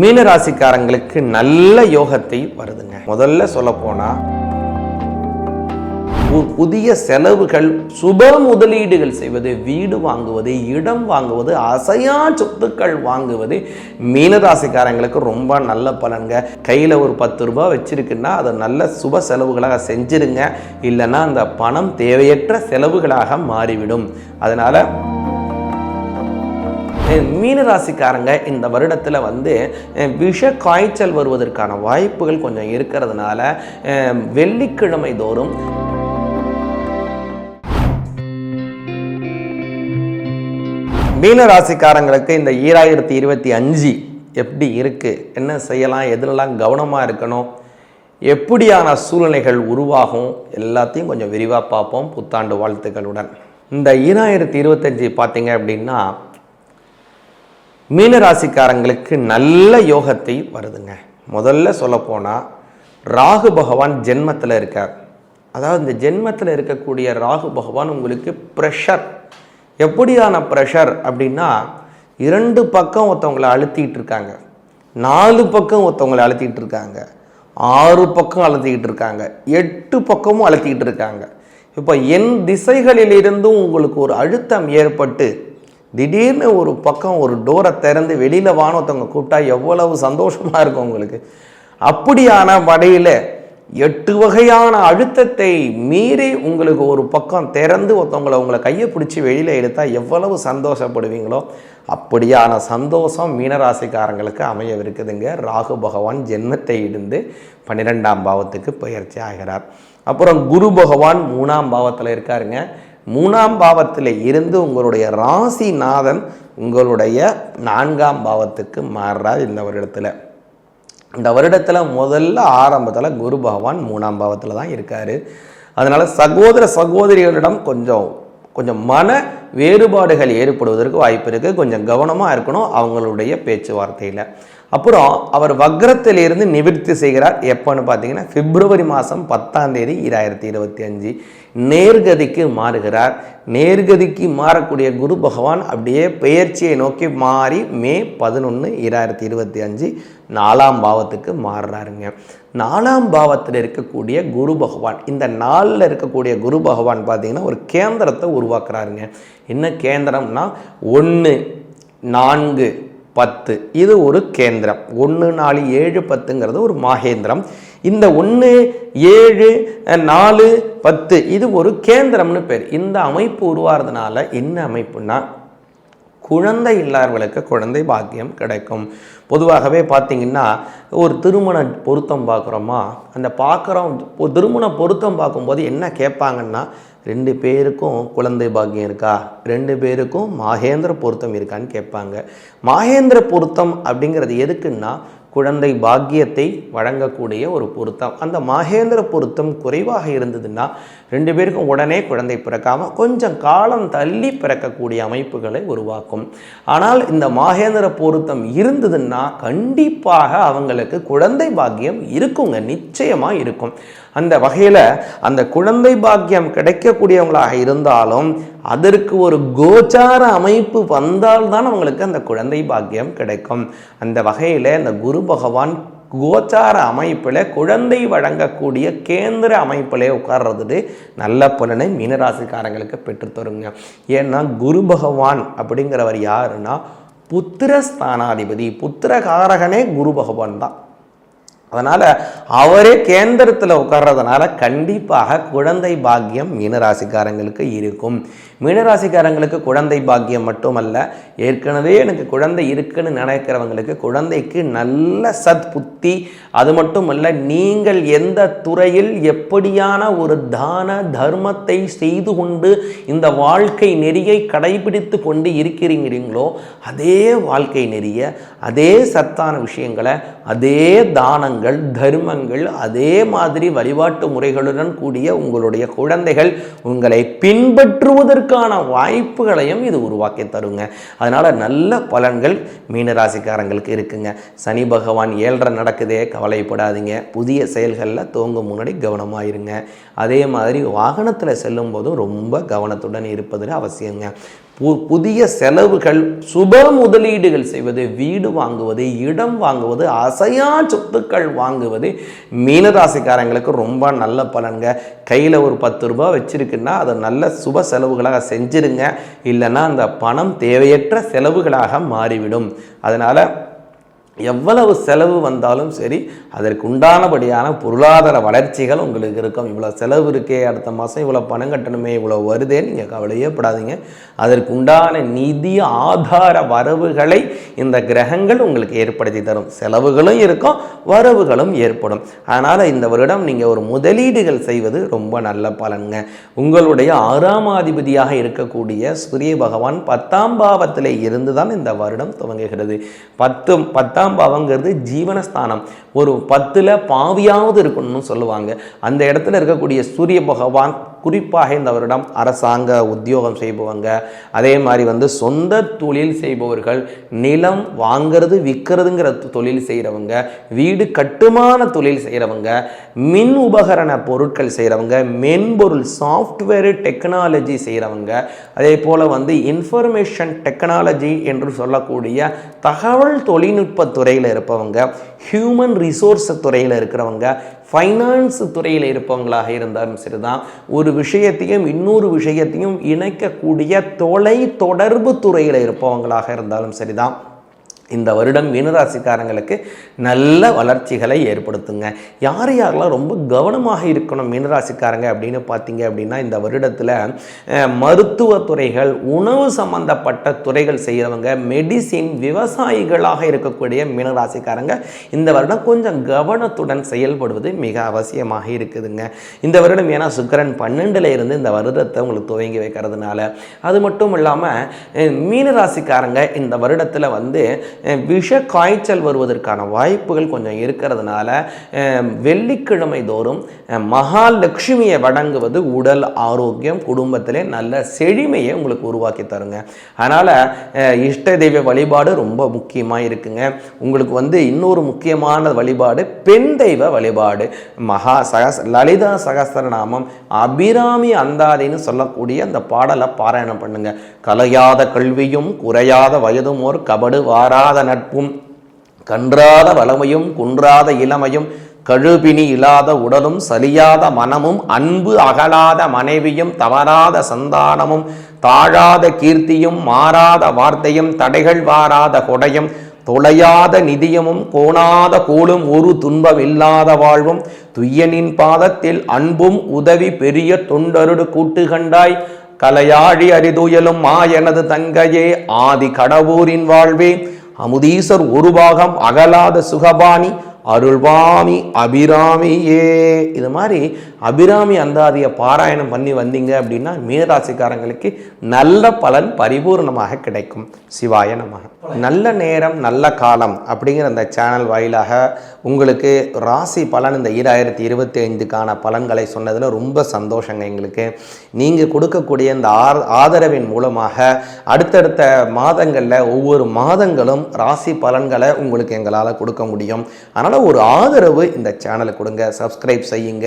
மீனராசிக்காரங்களுக்கு நல்ல யோகத்தை வருதுங்க. முதல்ல சொல்ல போனா புதிய செலவுகள் சுப முதலீடுகள் செய்வது வீடு வாங்குவது இடம் வாங்குவது அசையா சொத்துக்கள் வாங்குவது மீனராசிக்காரங்களுக்கு ரொம்ப நல்ல பலன்க கையில் ஒரு பத்து ரூபா வச்சிருக்குன்னா அதை நல்ல சுப செலவுகளாக செஞ்சிருங்க. இல்லைன்னா அந்த பணம் தேவையற்ற செலவுகளாக மாறிவிடும். அதனால மீனராசிக்காரங்க இந்த வருடத்தில் வந்து விஷ காய்ச்சல் வருவதற்கான வாய்ப்புகள் கொஞ்சம் இருக்கிறதுனால வெள்ளிக்கிழமை தோறும் மீன ராசிக்காரங்களுக்கு இந்த ஈராயிரத்தி இருபத்தி அஞ்சு எப்படி இருக்குது என்ன செய்யலாம்? எதுலலாம் கவனமாக இருக்கணும்? எப்படியான சூழ்நிலைகள் உருவாகும்? எல்லாத்தையும் கொஞ்சம் விரிவாக பார்ப்போம். புத்தாண்டு வாழ்த்துக்களுடன். இந்த ஈராயிரத்தி இருபத்தஞ்சி பார்த்தீங்க அப்படின்னா மீனராசிக்காரங்களுக்கு நல்ல யோகத்தை வருதுங்க. முதல்ல சொல்லப்போனால் ராகு பகவான் ஜென்மத்தில் இருக்கார். அதாவது இந்த ஜென்மத்தில் இருக்கக்கூடிய ராகு பகவான் உங்களுக்கு ப்ரெஷர் எப்படியான ப்ரெஷர் அப்படின்னா இரண்டு பக்கம் ஒருத்தவங்களை அழுத்திக்கிட்டு இருக்காங்க. நாலு பக்கம் ஒருத்தவங்களை அழுத்திட்டு இருக்காங்க. ஆறு பக்கம் அழுத்திக்கிட்டு இருக்காங்க. எட்டு பக்கமும் அழுத்திக்கிட்டு இருக்காங்க. இப்போ என் திசைகளிலிருந்தும் உங்களுக்கு ஒரு அழுத்தம் ஏற்பட்டு திடீர்னு ஒரு பக்கம் ஒரு டோரை திறந்து வெளியில் வானத்தவங்க கூப்பிட்டா எவ்வளவு சந்தோஷமாக இருக்கும் உங்களுக்கு. அப்படியான வடையில் எட்டு வகையான அழுத்தத்தை மீறி உங்களுக்கு ஒரு பக்கம் திறந்து ஒருத்தவங்களை உங்களை கையை பிடிச்சி வெளியில் எடுத்தால் எவ்வளவு சந்தோஷப்படுவீங்களோ அப்படியான சந்தோஷம் மீனராசிக்காரங்களுக்கு அமையவிருக்குதுங்க. ராகு பகவான் ஜென்மத்தை இருந்து பன்னிரெண்டாம் பாவத்துக்கு பயிற்சி ஆகிறார். அப்புறம் குரு பகவான் மூணாம் பாவத்தில் இருக்காருங்க. மூணாம் பாவத்தில் இருந்து உங்களுடைய ராசிநாதன் உங்களுடைய நான்காம் பாவத்துக்கு மாறுறார் இந்த வருடத்தில். இந்த வருடத்தில் முதல்ல ஆரம்பத்தில் குரு பகவான் மூணாம் பாவத்தில் தான் இருக்கார். அதனால் சகோதர சகோதரிகளிடம் கொஞ்சம் கொஞ்சம் மன வேறுபாடுகள் ஏற்படுவதற்கு வாய்ப்பு இருக்குது கொஞ்சம் கவனமாக இருக்கணும் அவங்களுடைய பேச்சுவார்த்தையில். அப்புறம் அவர் வக்ரத்திலிருந்து நிவர்த்தி செய்கிறார். எப்போன்னு பார்த்தீங்கன்னா பிப்ரவரி மாதம் பத்தாம் தேதி இராயிரத்தி இருபத்தி அஞ்சு. நேர்கதிக்கு மாறுகிறார். நேர்கதிக்கு மாறக்கூடிய குரு பகவான் அப்படியே பெயர்ச்சியை நோக்கி மாறி மே பதினொன்று இராயிரத்தி இருபத்தி அஞ்சு நாலாம் பாவத்துக்கு மாறுறாருங்க. நாலாம் பாவத்தில் இருக்கக்கூடிய குரு பகவான் இந்த நாளில் இருக்கக்கூடிய குரு பகவான் பார்த்தீங்கன்னா ஒரு கேந்திரத்தை உருவாக்குறாருங்க. என்ன கேந்திரம்னா ஒன்று நான்கு பத்து. இது ஒரு கேந்திரம். ஒன்று நாலு ஏழு பத்துங்கிறது ஒரு மாகேந்திரம். இந்த ஒன்று ஏழு நாலு பத்து இது ஒரு கேந்திரம்னு பேர். இந்த அமைப்பு உருவாகிறதுனால என்ன அமைப்புன்னா குழந்தை இல்லாதவர்களுக்கு குழந்தை பாக்கியம் கிடைக்கும். பொதுவாகவே பார்த்தீங்கன்னா ஒரு திருமண பொருத்தம் பார்க்குறோமா அந்த பார்க்குறோம் திருமண பொருத்தம் பார்க்கும்போது என்ன கேட்பாங்கன்னா ரெண்டு பேருக்கும் குழந்தை பாக்கியம் இருக்கா? ரெண்டு பேருக்கும் மாகேந்திர பொருத்தம் இருக்கான்னு கேட்பாங்க. மாகேந்திர பொருத்தம் அப்படிங்கிறது எதுக்குன்னா குழந்தை பாக்கியத்தை வழங்கக்கூடிய ஒரு பொருத்தம். அந்த மகேந்திர பொருத்தம் குறைவாக இருந்ததுன்னா ரெண்டு பேருக்கும் உடனே குழந்தை பிறக்காமல் கொஞ்சம் காலம் தள்ளி பிறக்கக்கூடிய அமைப்புகளை உருவாக்கும். ஆனால் இந்த மகேந்திர பொருத்தம் இருந்ததுன்னா கண்டிப்பாக அவங்களுக்கு குழந்தை பாக்கியம் இருக்குங்க நிச்சயமாக இருக்கும். அந்த வகையில் அந்த குழந்தை பாக்கியம் கிடைக்கக்கூடியவங்களாக இருந்தாலும் அதற்கு ஒரு கோச்சார அமைப்பு வந்தால்தான் அவங்களுக்கு அந்த குழந்தை பாக்கியம் கிடைக்கும். அந்த வகையில் இந்த குரு பகவான் கோச்சார அமைப்பில் குழந்தை வழங்கக்கூடிய கேந்திர அமைப்பிலே உட்கார்றது நல்ல பலனை மீனராசிக்காரங்களுக்கு பெற்றுத்தருங்க ஏன்னா குரு பகவான் அப்படிங்கிறவர் யாருன்னா புத்திர ஸ்தானாதிபதி புத்திரகாரகனே குரு பகவான் தான். அதனால் அவரே கேந்திரத்தில் உட்கார்றதுனால கண்டிப்பாக குழந்தை பாக்கியம் மீனராசிக்காரங்களுக்கு இருக்கும். மீனராசிக்காரங்களுக்கு குழந்தை பாக்கியம் மட்டுமல்ல ஏற்கனவே எனக்கு குழந்தை இருக்குன்னு நினைக்கிறவங்களுக்கு குழந்தைக்கு நல்ல சத் புத்தி அது மட்டுமல்ல நீங்கள் எந்த துறையில் எப்படியான ஒரு தான தர்மத்தை செய்து கொண்டு இந்த வாழ்க்கை நெறியை கடைபிடித்து கொண்டு இருக்கிறீங்களோ அதே வாழ்க்கை நெறிய அதே சத்தான விஷயங்களை அதே தானங்கள் தர்மங்கள் அதே மாதிரி வழிபாட்டு முறைகளுடன் கூடிய உங்களுடைய குழந்தைகள் உங்களை பின்பற்றுவதற்கான வாய்ப்புகளையும் இது உருவாக்கி தருங்க. அதனால் நல்ல பலன்கள் மீனராசிக்காரங்களுக்கு இருக்குங்க. சனி பகவான் ஏழரை நடக்குதே கவலைப்படாதீங்க. புதிய செயல்களில் தோங்கும் முன்னாடி கவனமாக இருங்க அதே மாதிரி வாகனத்தில் செல்லும்போதும் ரொம்ப கவனத்துடன் இருப்பதில் அவசியங்க. புதிய செலவுகள் சுப முதலீடுகள் செய்வது வீடு வாங்குவது இடம் வாங்குவது அசையா சொத்துக்கள் வாங்குவது மீனராசிக்காரங்களுக்கு ரொம்ப நல்ல பலன்க கையில் ஒரு பத்து ரூபாய் வச்சுருக்குன்னா அதை நல்ல சுப செலவுகளாக செஞ்சுருங்க. இல்லைன்னா அந்த பணம் தேவையற்ற செலவுகளாக மாறிவிடும். அதனால் எவ்வளவு செலவு வந்தாலும் சரி அதற்கு உண்டானபடியான பொருளாதார வளர்ச்சிகள் உங்களுக்கு இருக்கும். இவ்வளோ செலவு இருக்கே அடுத்த மாதம் இவ்வளோ பணம் கட்டணுமே இவ்வளோ வருதே நீங்கள் கவலையே படாதீங்க. அதற்கு உண்டான நிதி ஆதார வரவுகளை இந்த கிரகங்கள் உங்களுக்கு ஏற்படுத்தி தரும். செலவுகளும் இருக்கும் வரவுகளும் ஏற்படும். அதனால் இந்த வருடம் நீங்கள் ஒரு முதலீடுகள் செய்வது ரொம்ப நல்ல பலனுங்க. உங்களுடைய ஆறாம் அதிபதியாக இருக்கக்கூடிய சூரிய பகவான் பத்தாம் பாவத்தில் இருந்து தான் இந்த வருடம் துவங்குகிறது. பத்து பத்தாம் பாவங்கிறது ஜீவனஸ்தானம். ஒரு பத்தில் பாவியாவது இருக்கணும்னு சொல்லுவாங்க. அந்த இடத்துல இருக்கக்கூடிய சூரிய பகவான் குறிப்பாக இந்த வருடம் அரசாங்க உத்தியோகம் செய்பவங்க அதே மாதிரி வந்து சொந்த தொழில் செய்பவர்கள் நிலம் வாங்கிறது விற்கிறதுங்கிற தொழில் செய்கிறவங்க வீடு கட்டுமான தொழில் செய்கிறவங்க மின் உபகரண பொருட்கள் செய்கிறவங்க மென்பொருள் சாஃப்ட்வேர் டெக்னாலஜி செய்கிறவங்க அதே போல் வந்து இன்ஃபர்மேஷன் டெக்னாலஜி என்று சொல்லக்கூடிய தகவல் தொழில்நுட்ப துறையில் இருப்பவங்க ஹியூமன் ரிசோர்ஸ் துறையில் இருக்கிறவங்க ஃபைனான்ஸ் துறையில் இருப்பவங்களாக இருந்தாலும் சரிதான். ஒரு விஷயத்தையும் இன்னொரு விஷயத்தையும் இணைக்கக்கூடிய தொலை தொடர்பு துறையில் இருப்பவங்களாக இருந்தாலும் சரிதான். இந்த வருடம் மீனராசிக்காரங்களுக்கு நல்ல வளர்ச்சிகளை ஏற்படுத்துங்க. யார் யாரெல்லாம் ரொம்ப கவனமாக இருக்கணும் மீனராசிக்காரங்க அப்படின்னு பார்த்தீங்க அப்படின்னா இந்த வருடத்தில் மருத்துவ துறைகள் உணவு சம்பந்தப்பட்ட துறைகள் செய்கிறவங்க மெடிசின் விவசாயிகளாக இருக்கக்கூடிய மீனராசிக்காரங்க இந்த வருடம் கொஞ்சம் கவனத்துடன் செயல்படுவது மிக அவசியமாக இருக்குதுங்க. இந்த வருடம் ஏன்னா சுக்கரன் பன்னெண்டுல இருந்து இந்த வருடத்தை உங்களுக்கு துவங்கி வைக்கிறதுனால அது மட்டும் இல்லாமல் மீனராசிக்காரங்க இந்த வருடத்தில் வந்து விஷ காய்ச்சல் வருவதற்கான வாய்ப்புகள் கொஞ்சம் இருக்கிறதுனால வெள்ளிக்கிழமை தோறும் மகாலட்சுமியை வணங்குவது உடல் ஆரோக்கியம் குடும்பத்திலே நல்ல செழிமையை உங்களுக்கு உருவாக்கி தருங்க. அதனால் இஷ்ட தெய்வ வழிபாடு ரொம்ப முக்கியமாக இருக்குங்க. உங்களுக்கு வந்து இன்னொரு முக்கியமான வழிபாடு பெண் தெய்வ வழிபாடு. மகா சகஸ் லலிதா சகஸ்திரநாமம் அபிராமி அந்தாதின்னு சொல்லக்கூடிய அந்த பாடலை பாராயணம் பண்ணுங்க. கலையாத கல்வியும் குறையாத வயதும் ஒரு கபடு வாராத நட்பும் கன்றாத வளமையும் குன்றாத இளமையும் கழுபினி இல்லாத உடலும் சலியாத மனமும் அன்பு அகலாத மனைவியும் தவறாத சந்தானமும் தாழாத கீர்த்தியும் மாறாத வார்த்தையும் தடைகள் வாராத கொடையும் தொலையாத நிதியமும் கோணாத கோலும் ஒரு துன்பம் இல்லாத வாழ்வும் துய்யனின் பாதத்தில் அன்பும் உதவி பெரிய தொண்டருடு கூட்டு கண்டாய் கலையாழி அரிதுயலும் மா எனது தங்கையே ஆதி கடவுரின் வாழ்வே அமுதீசர் ஒரு பாகம் அகலாத சுகபாணி அருள்வாமி அபிராமியே. இது மாதிரி அபிராமி அந்தாதியை பாராயணம் பண்ணி வந்தீங்க அப்படின்னா மீனராசிக்காரங்களுக்கு நல்ல பலன் பரிபூர்ணமாக கிடைக்கும். சிவாய நமக. நல்ல நேரம் நல்ல காலம் அப்படிங்கிற அந்த சேனல் வாயிலாக உங்களுக்கு ராசி பலன் இந்த ஈராயிரத்தி இருபத்தி ஐந்துக்கான பலன்களை சொன்னதில் ரொம்ப சந்தோஷங்க எங்களுக்கு. நீங்கள் கொடுக்கக்கூடிய இந்த ஆர் ஆதரவின் மூலமாக அடுத்தடுத்த மாதங்களில் ஒவ்வொரு மாதங்களும் ராசி பலன்களை உங்களுக்கு எங்களால் கொடுக்க முடியும். ஆனால் அதனால் ஒரு ஆதரவு இந்த சேனலுக்கு கொடுங்க சப்ஸ்கிரைப் செய்யுங்க.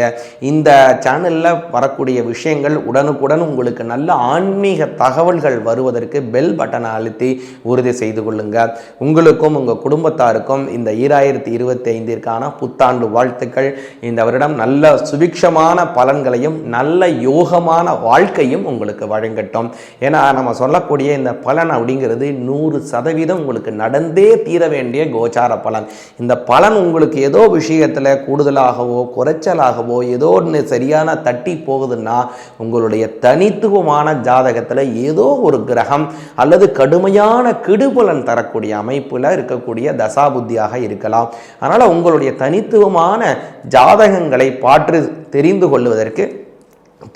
இந்த சேனலில் வரக்கூடிய விஷயங்கள் உடனுக்குடன் உங்களுக்கு நல்ல ஆன்மீக தகவல்கள் வருவதற்கு பெல் பட்டனை அழுத்தி உறுதி செய்து கொள்ளுங்க. உங்களுக்கும் உங்கள் குடும்பத்தாருக்கும் இந்த ஈராயிரத்தி இருபத்தி ஐந்திற்கான புத்தாண்டு வாழ்த்துக்கள். இந்த வருடம் நல்ல சுபிக்ஷமான பலன்களையும் நல்ல யோகமான வாழ்க்கையும் உங்களுக்கு வழங்கட்டும். ஏன்னா நம்ம சொல்லக்கூடிய இந்த பலன் அப்படிங்கிறது நூறு சதவீதம் உங்களுக்கு நடந்தே தீர வேண்டிய கோச்சார பலன். இந்த பலன் உங்களுக்கு ஏதோ விஷயத்தில் கூடுதலாகவோ குறைச்சலாகவோ ஏதோ ஒன்று சரியான தட்டி போகுதுன்னா உங்களுடைய தனித்துவமான ஜாதகத்தில் ஏதோ ஒரு கிரகம் அல்லது கடுமையான கெடுபலன் தரக்கூடிய அமைப்பில் இருக்கக்கூடிய தசாபுத்தியாக இருக்கலாம். அதனால் உங்களுடைய தனித்துவமான ஜாதகங்களை பாற்று தெரிந்து கொள்வதற்கு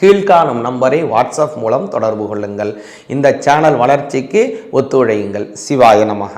கீழ்காணும் நம்பரை வாட்ஸ்அப் மூலம் தொடர்பு கொள்ளுங்கள். இந்த சேனல் வளர்ச்சிக்கு ஒத்துழையுங்கள். சிவாய நமக.